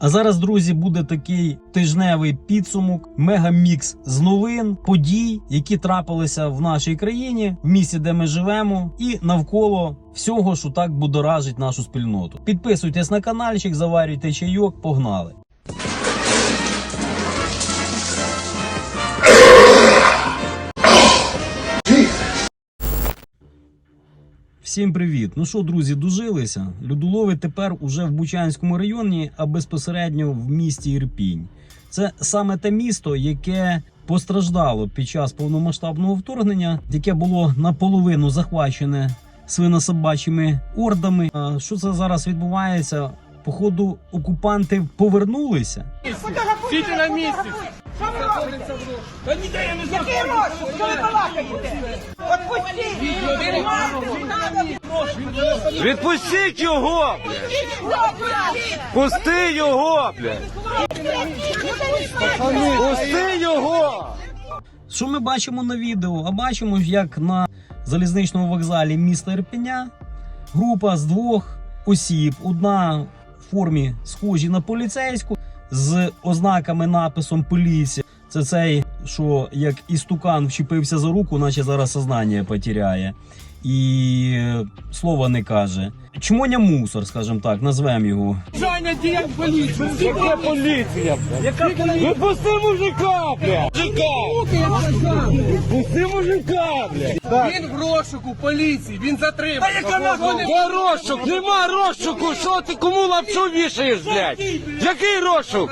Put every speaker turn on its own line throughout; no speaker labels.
А зараз, друзі, буде такий тижневий підсумок, мегамікс з новин, подій, які трапилися в нашій країні, в місті, де ми живемо, і навколо всього, що так будоражить нашу спільноту. Підписуйтесь на каналчик, заварюйте чайок, погнали. Всім привіт! Ну що, друзі, дожилися? Людолови тепер уже в Бучанському районі, а безпосередньо в місті Ірпінь. Це саме те місто, яке постраждало під час повномасштабного вторгнення, яке було наполовину захвачене свинособачими ордами. Що це зараз відбувається? Походу, окупанти повернулися.
Сидите на месте!
Який гроші? Що ви балакаєте? Отпустіть!
Відпустіть його! Пусти його, блядь! Пусти його!
Що ми бачимо на відео? А бачимо, як на залізничному вокзалі міста Ірпеня група з двох осіб, одна в формі схожі на поліцейську, з ознаками написом поліція. Це цей, що як істукан вчепився за руку, наче зараз сознання потеряє. І е, слова не каже. Чмоня мусор, скажімо так, назвемо його.
Женя, где полиция?
Яка поліція, блядь? Відпусти мужика, блядь! Мужика! Пусти мужика, блядь!
Він в розшуку поліції, він затриманий. Та яка
Де розшук? Нема розшуку! Що ти кому лапшу вішаєш, блядь? Який розшук?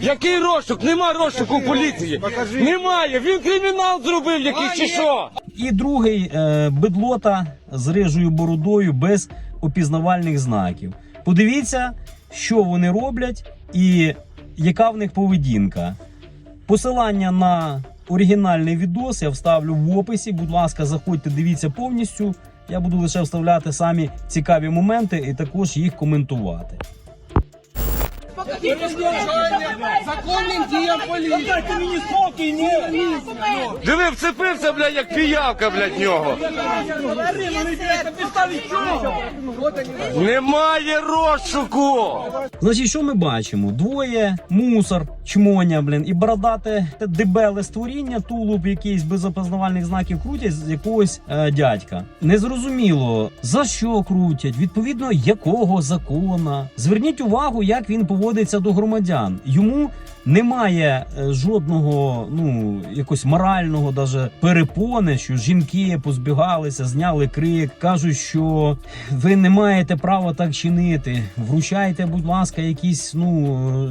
Який розшук? Нема розшуку в поліції. Немає. Він кримінал зробив якийсь чи що?
І другий е, бедлота з рижою бородою без опізнавальних знаків. Подивіться, що вони роблять і яка в них поведінка. Посилання на оригінальний відос я вставлю в описі. Будь ласка, заходьте, дивіться повністю. Я буду лише вставляти самі цікаві моменти і також їх коментувати.
Законним діям поліції. Дайте мені спокій, ні.
Диви, вцепився, блядь, як піявка, блядь, нього. Немає розшуку.
Значить, що ми бачимо? Двоє мусор, чмоня, блін, і бородате дебеле створіння, тулуб якийсь без опознавальних знаків крутять з якогось е, дядька. Незрозуміло за що крутять, відповідно якого закона. Зверніть увагу, як він поводиться до громадян. Йому немає е, жодного, ну якось морального, даже перепони, що жінки позбігалися, зняли крик, кажуть, що ви не маєте права так чинити. Вручайте, будь ласка, якісь. Ну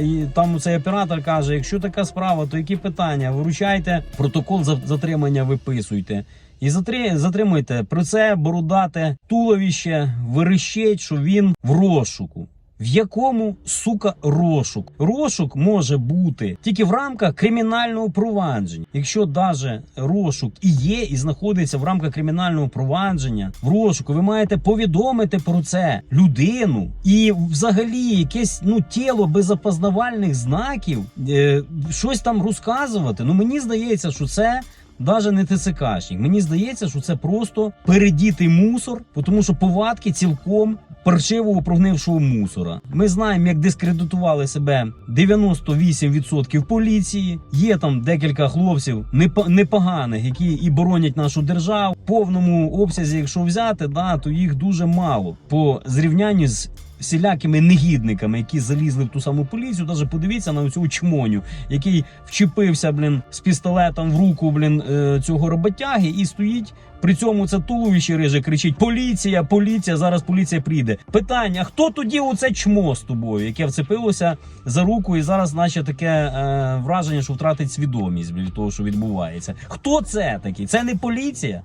е, там цей оператор каже: якщо така справа, то які питання? Вручайте протокол за- затримання, виписуйте. І затри- затримуйте про це бородате туловище, верещить, що він в розшуку. В якому сука розшук? Розшук може бути тільки в рамках кримінального провадження. Якщо даже розшук і є, і знаходиться в рамках кримінального провадження в розшуку, ви маєте повідомити про це людину і взагалі якесь ну тіло без опознавальних знаків, е, щось там розказувати. Ну мені здається, що це. Даже не ТЦКшник. Мені здається, що це просто передітий мусор, тому що повадки цілком паршивого прогнившого мусора. Ми знаємо, як дискредитували себе 98% поліції. Є там декілька хлопців непо- непоганих, які і боронять нашу державу. В повному обсязі, якщо взяти, да, то їх дуже мало по зрівнянню з. Всілякими негідниками, які залізли в ту саму поліцію, даже подивіться на цю чмоню, який вчепився, блін, з пістолетом в руку, блін, е, цього роботяги, і стоїть при цьому це туловище риже кричить: Поліція, поліція, зараз поліція прийде. Питання: хто тоді оце чмо з тобою, яке вцепилося за руку, і зараз, наче таке е, враження, що втратить свідомість від того, що відбувається. Хто це такий? Це не поліція?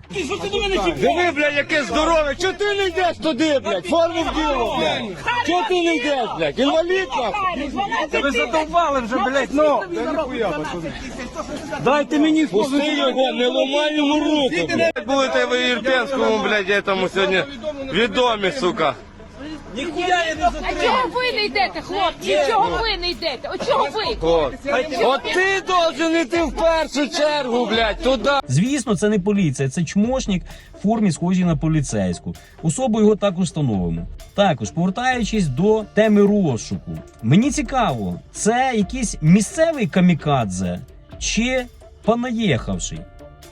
Диви, блядь, яке здорове. Чого ти не йдеш туди, блядь? Форму вділо, блядь. Чого ти не йдеш, блядь? Інвалід нахуй.
Ви задовбали вже, блядь, ну!
Дайте мені
Пусти його, не ломай йому руку, блядь. Будете ви Ірпенському, блядь, этому сьогодні відомі, сука.
Ніхуя я не
А
затримав.
чого ви не йдете, хлопці? Чого ви не йдете? От чого ви?
От, от ти должен іти в першу чергу, блядь, туди.
Звісно, це не поліція, це чмошник в формі, схожій на поліцейську. Особу його також встановимо. Також повертаючись до теми розшуку, мені цікаво, це якийсь місцевий камікадзе чи понаїхавший.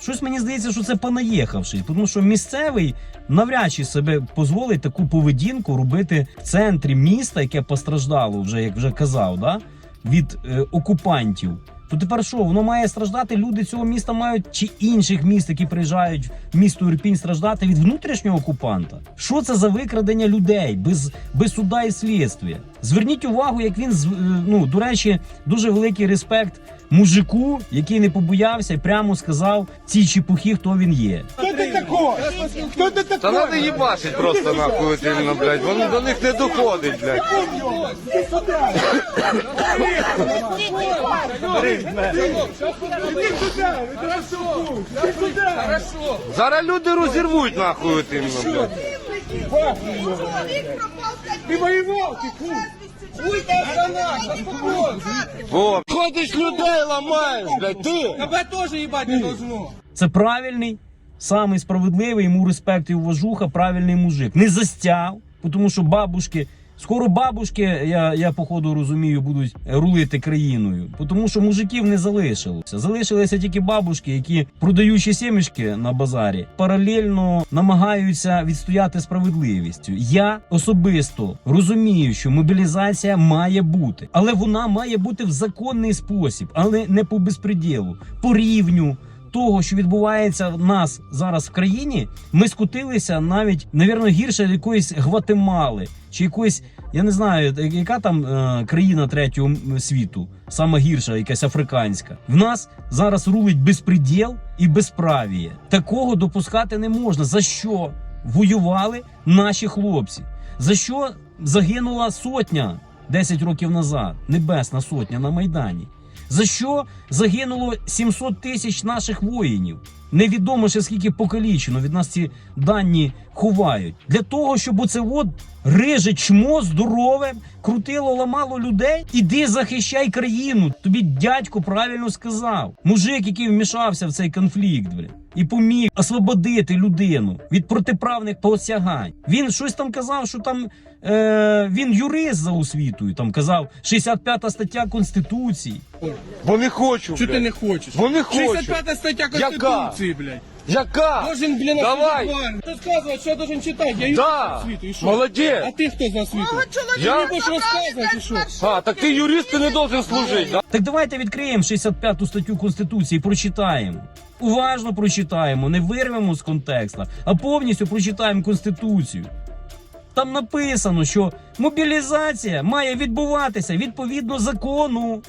Щось мені здається, що це понаїхавший, тому що місцевий навряд чи себе дозволить таку поведінку робити в центрі міста, яке постраждало, вже як вже казав, да? від е, окупантів. То тепер що, воно має страждати? Люди цього міста мають чи інших міст, які приїжджають в місто Ірпінь, страждати від внутрішнього окупанта? Що це за викрадення людей без, без суда і слідства? Зверніть увагу, як він е, ну до речі, дуже великий респект мужику, який не побоявся і прямо сказав цій чепухі, хто він є.
Хто ти такий? Хто ти такий?
Та надо їбашить просто нахуй от іменно, блядь. Вони до них не доходить, блядь. Зараз люди розірвуть нахуй от іменно, блядь.
Ти воював, ти хуй. Уйди за нас, заспокойся.
Ходиш людей ламаєш, блядь, ти.
Тебе теж їбать не должно.
Це правильний, самий справедливий, йому респект і уважуха, правильний мужик. Не застяв, тому що бабушки. Скоро бабушки, я, я походу розумію, будуть рулити країною, тому що мужиків не залишилося. Залишилися тільки бабушки, які продаючи сімечки на базарі, паралельно намагаються відстояти справедливістю. Я особисто розумію, що мобілізація має бути, але вона має бути в законний спосіб, але не по безпреділу, по рівню того, що відбувається в нас зараз в країні, ми скотилися навіть, навірно, гірше якоїсь Гватемали чи якоїсь, я не знаю, яка там е, країна третього світу, сама гірша, якась африканська. В нас зараз рулить безпреділ і безправіє. Такого допускати не можна. За що воювали наші хлопці? За що загинула сотня 10 років назад, небесна сотня на майдані? За що загинуло 700 тисяч наших воїнів? Невідомо ще скільки покалічено. Від нас ці дані ховають. Для того, щоб оце от риже чмо здорове, крутило, ламало людей. Іди захищай країну. Тобі дядько правильно сказав. Мужик, який вмішався в цей конфлікт, бля, і поміг освободити людину від протиправних посягань. Він щось там казав, що там е, він юрист за освітою. Там казав 65 стаття Конституції.
Бо не хочу,
Що ти не хочеш?
Бо не хочу.
65 стаття Конституції, блядь.
Яка?
Должен, блін,
Давай.
Розказувати, що я должен читати. Я
Да.
світу, і що?
Молодець.
А ти хто з нас світу?
Я?
Ти будеш розказувати, і що?
А, так ти юрист, ти не должен служити, да?
Так давайте відкриємо 65 статтю Конституції, і прочитаємо. Уважно прочитаємо, не вирвемо з контекста, а повністю прочитаємо Конституцію. Там написано, що мобілізація має відбуватися відповідно закону.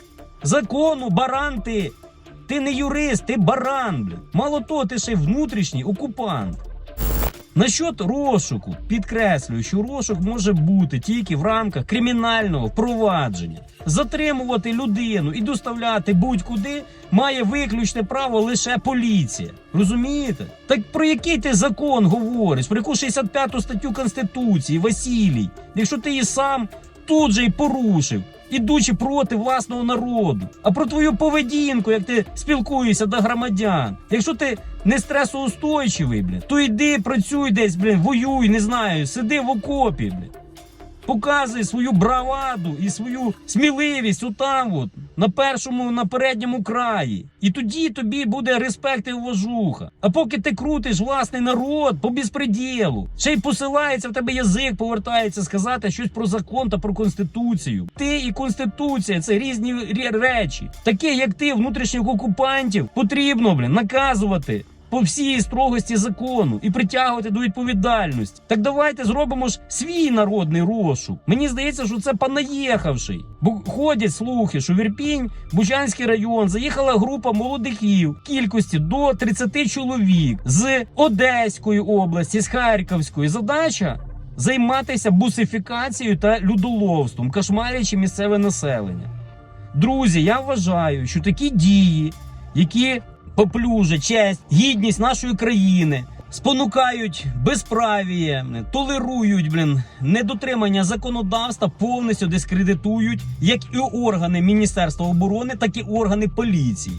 Закону, баран ти. Ти не юрист, ти баран. Мало того, ти ще внутрішній окупант. Насчет розшуку, підкреслюю, що розшук може бути тільки в рамках кримінального впровадження. Затримувати людину і доставляти будь-куди має виключне право лише поліція. Розумієте? Так про який ти закон говориш? Про яку 65 статтю Конституції, Василій? Якщо ти її сам тут же й порушив, ідучи проти власного народу. А про твою поведінку, як ти спілкуєшся до громадян. Якщо ти не стресоустойчивий, блін, то йди працюй десь, блін, воюй, не знаю, сиди в окопі, блін. Показуй свою браваду і свою сміливість отам, от, на першому, на передньому краї. І тоді тобі буде респект і уважуха. А поки ти крутиш власний народ по безпреділу, ще й посилається в тебе язик, повертається сказати щось про закон та про конституцію. Ти і конституція це різні речі. Таке, як ти, внутрішніх окупантів, потрібно блін, наказувати по всій строгості закону і притягувати до відповідальності. Так давайте зробимо ж свій народний розшук. Мені здається, що це понаїхавший. Бо ходять слухи, що в Ірпінь, Бучанський район, заїхала група молодиків кількості до 30 чоловік з Одеської області, з Харківської. Задача займатися бусифікацією та людоловством, кошмарячи місцеве населення. Друзі, я вважаю, що такі дії, які поплюжать честь, гідність нашої країни, спонукають безправіє, толерують блін, недотримання законодавства, повністю дискредитують як і органи Міністерства оборони, так і органи поліції.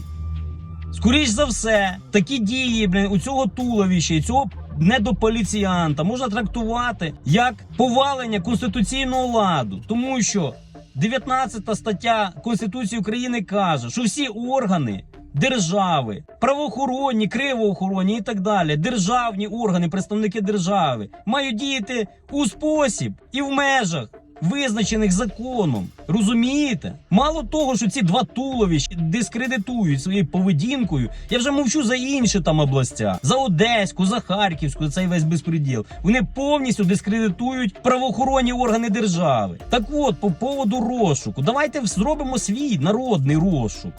Скоріш за все, такі дії блін, у цього туловища, і цього недополіціянта можна трактувати як повалення конституційного ладу, тому що 19 стаття Конституції України каже, що всі органи держави, правоохоронні, кривоохоронні і так далі, державні органи, представники держави мають діяти у спосіб і в межах. Визначених законом, розумієте? Мало того, що ці два туловища дискредитують своєю поведінкою. Я вже мовчу за інші там областя, за Одеську, за Харківську, цей весь безпреділ. Вони повністю дискредитують правоохоронні органи держави. Так от, по поводу розшуку, давайте зробимо свій народний розшук.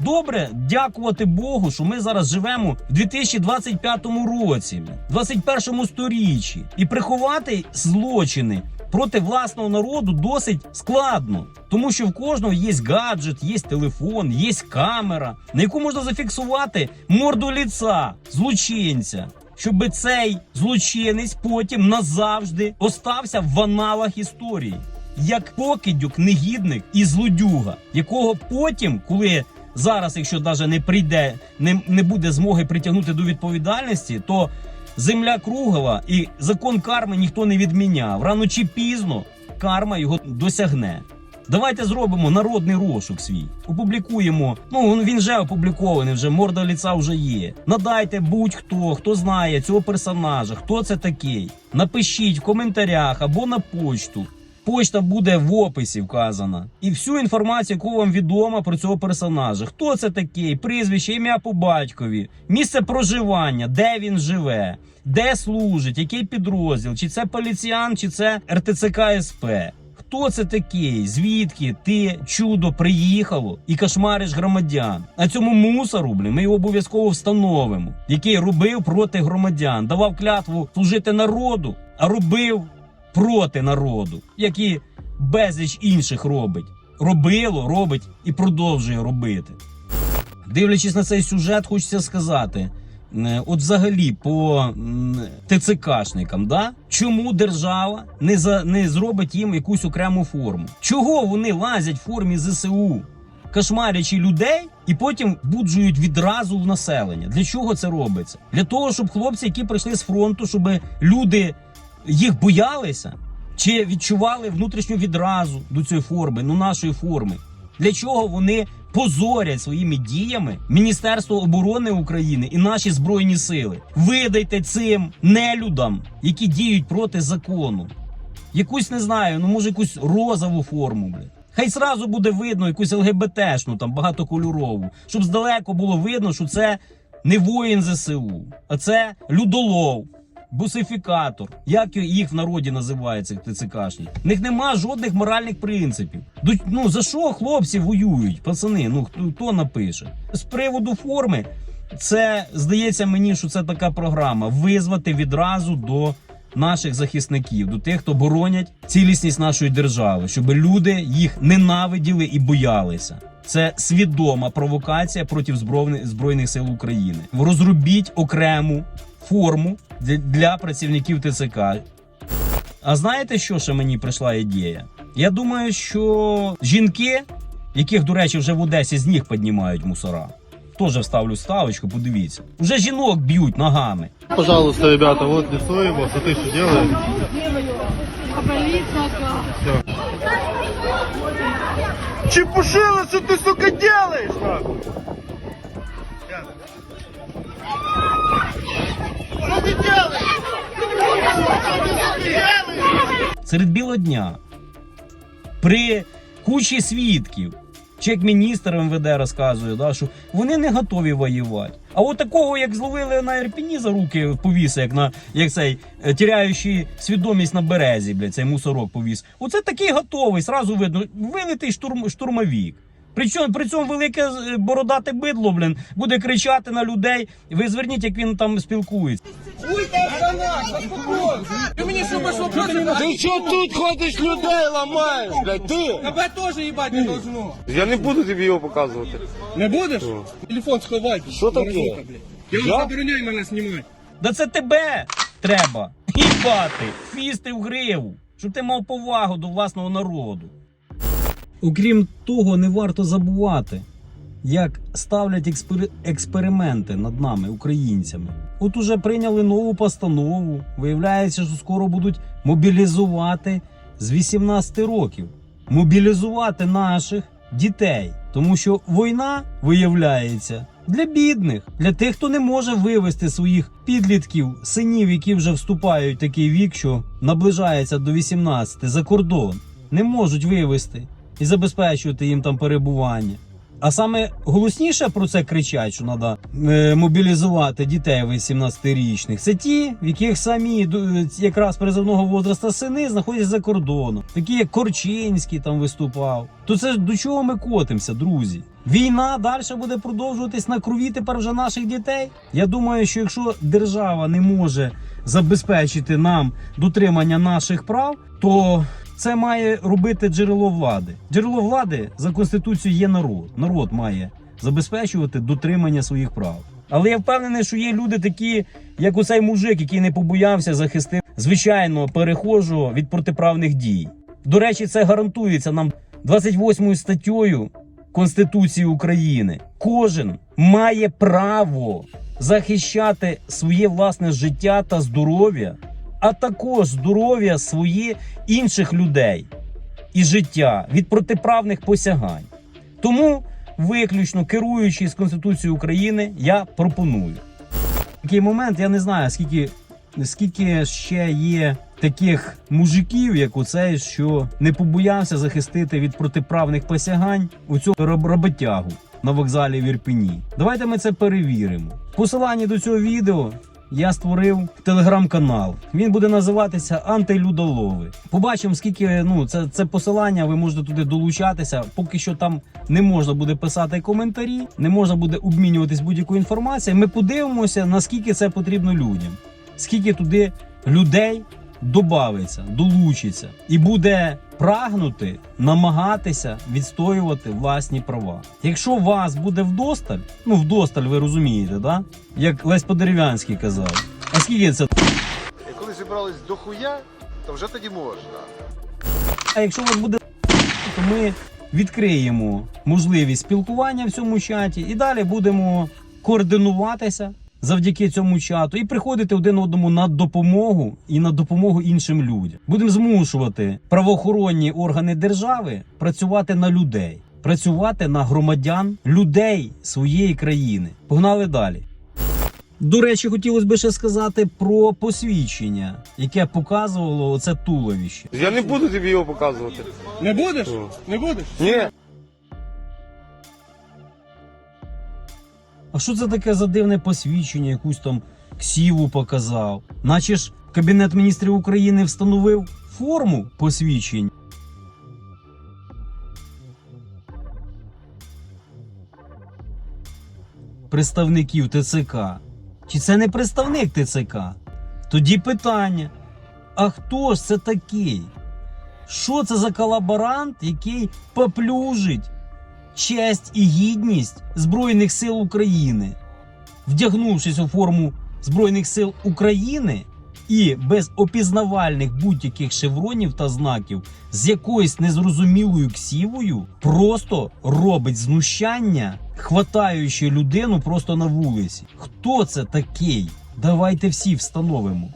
Добре, дякувати Богу, що ми зараз живемо в 2025 році, в 21 сторіччі, і приховати злочини проти власного народу досить складно, тому що в кожного є гаджет, є телефон, є камера, на яку можна зафіксувати морду ліца злочинця. Щоб цей злочинець потім назавжди остався в аналах історії, як покидюк, негідник і злодюга, якого потім, коли зараз, якщо навіть не прийде, не, не буде змоги притягнути до відповідальності, то земля кругова і закон карми ніхто не відміняв. Рано чи пізно карма його досягне. Давайте зробимо народний розшук свій. Опублікуємо. Ну він вже опублікований, вже морда ліца вже є. Надайте будь-хто, хто знає цього персонажа, хто це такий. Напишіть в коментарях або на почту. Почта буде в описі вказана. І всю інформацію, яку вам відома про цього персонажа. Хто це такий, прізвище, ім'я по батькові, місце проживання, де він живе, де служить, який підрозділ, чи це поліціян, чи це РТЦК СП. Хто це такий? Звідки ти чудо приїхало і кошмариш громадян? А цьому мусору, блін, ми його обов'язково встановимо, який робив проти громадян, давав клятву служити народу, а робив проти народу, як і безліч інших робить. Робило, робить і продовжує робити. Дивлячись на цей сюжет, хочеться сказати. е, От взагалі по ТЦКшникам, да? чому держава не за не зробить їм якусь окрему форму? Чого вони лазять в формі ЗСУ, кошмарячи людей і потім буджують відразу в населення? Для чого це робиться? Для того, щоб хлопці, які прийшли з фронту, щоб люди їх боялися чи відчували внутрішню відразу до цієї форми, ну нашої форми. Для чого вони позорять своїми діями Міністерство оборони України і наші збройні сили? Видайте цим нелюдам, які діють проти закону. Якусь не знаю, ну може якусь розову форму, блядь. Хай зразу буде видно якусь ЛГБТшну, там багатокольорову, щоб здалеку було видно, що це не воїн ЗСУ, а це людолов, бусифікатор. Як їх в народі називають цих ТЦКшні. В них нема жодних моральних принципів. Ну за що хлопці воюють, пацани? Ну хто, хто напише? З приводу форми, це здається мені, що це така програма визвати відразу до наших захисників, до тих, хто боронять цілісність нашої держави, щоб люди їх ненавиділи і боялися. Це свідома провокація проти збройних сил України. Розробіть окрему форму для, працівників ТЦК. А знаєте, що ще мені прийшла ідея? Я думаю, що жінки, яких, до речі, вже в Одесі з ніг піднімають мусора. Теж вставлю ставочку, подивіться. Уже жінок б'ють ногами.
Пожалуйста, ребята, вот лицо его. Смотри, что делает. Чепушила, что ты, сука, делаешь,
серед білого дня при кучі свідків. Чи як міністр МВД розказує, да, що вони не готові воювати. А от такого, як зловили на Ірпіні за руки повіса, як на як цей е, тіряючий свідомість на березі, блядь, цей мусорок повіс. Оце такий готовий, сразу видно, вилитий штурм, штурмовік. Причому при цьому велике е, бородате бидло, блін, буде кричати на людей. Ви зверніть, як він там спілкується.
Ты мне что пошло против
Ти що тут ходиш людей ламаєш, блядь, ти?
Тебе тоже ебать не должно.
Я не буду тобі його показувати.
Не будеш? Телефон сховай.
Що таке?
Я
Я?
вам забороняю мене знімати.
Да це тебе треба їбати, фісти в гриву, щоб ти мав повагу до власного народу. Окрім того, не варто забувати, як ставлять експер- експерименти над нами, українцями. От уже прийняли нову постанову. Виявляється, що скоро будуть мобілізувати з 18 років. Мобілізувати наших дітей. Тому що війна виявляється для бідних, для тих, хто не може вивести своїх підлітків, синів, які вже вступають в такий вік, що наближається до 18 за кордон, не можуть вивести і забезпечувати їм там перебування. А саме голосніше про це кричать, що треба е, мобілізувати дітей 18-річних. Це ті, в яких самі ду- якраз призовного возраста сини знаходяться за кордоном. Такі як Корчинський там виступав. То це ж до чого ми котимося, друзі? Війна далі буде продовжуватись на крові тепер вже наших дітей. Я думаю, що якщо держава не може забезпечити нам дотримання наших прав, то це має робити джерело влади. Джерело влади за конституцією є народ. Народ має забезпечувати дотримання своїх прав. Але я впевнений, що є люди такі, як оцей мужик, який не побоявся захистити звичайно перехожого від протиправних дій. До речі, це гарантується нам 28 статтею Конституції України. Кожен має право захищати своє власне життя та здоров'я, а також здоров'я своє інших людей і життя від протиправних посягань. Тому, виключно керуючись Конституцією України, я пропоную. Такий момент, я не знаю, скільки, скільки ще є таких мужиків, як оцей, що не побоявся захистити від протиправних посягань у цього роботягу на вокзалі в Ірпені. Давайте ми це перевіримо. В посиланні до цього відео я створив телеграм-канал. Він буде називатися Антилюдолови. Побачимо, скільки ну це, це посилання. Ви можете туди долучатися. Поки що там не можна буде писати коментарі, не можна буде обмінюватись будь-якою інформацією. Ми подивимося, наскільки це потрібно людям, скільки туди людей добавиться, долучиться і буде прагнути намагатися відстоювати власні права. Якщо вас буде вдосталь, ну вдосталь, ви розумієте, да? Як Лесь Подерев'янський казав. А скільки це?
І коли зібрались до хуя, то вже тоді можна.
А якщо у вас буде, то ми відкриємо можливість спілкування в цьому чаті і далі будемо координуватися завдяки цьому чату і приходити один одному на допомогу і на допомогу іншим людям. Будемо змушувати правоохоронні органи держави працювати на людей, працювати на громадян людей своєї країни. Погнали далі. До речі, хотілося б ще сказати про посвідчення, яке показувало оце туловище.
Я не буду тобі його показувати.
Не будеш? Не будеш?
Ні.
А що це таке за дивне посвідчення, якусь там ксіву показав? Наче ж Кабінет міністрів України встановив форму посвідчень. Представників ТЦК. Чи це не представник ТЦК? Тоді питання: а хто ж це такий? Що це за колаборант, який поплюжить честь і гідність Збройних сил України, вдягнувшись у форму Збройних сил України і без опізнавальних будь-яких шевронів та знаків з якоюсь незрозумілою ксівою, просто робить знущання, хватаючи людину просто на вулиці. Хто це такий? Давайте всі встановимо.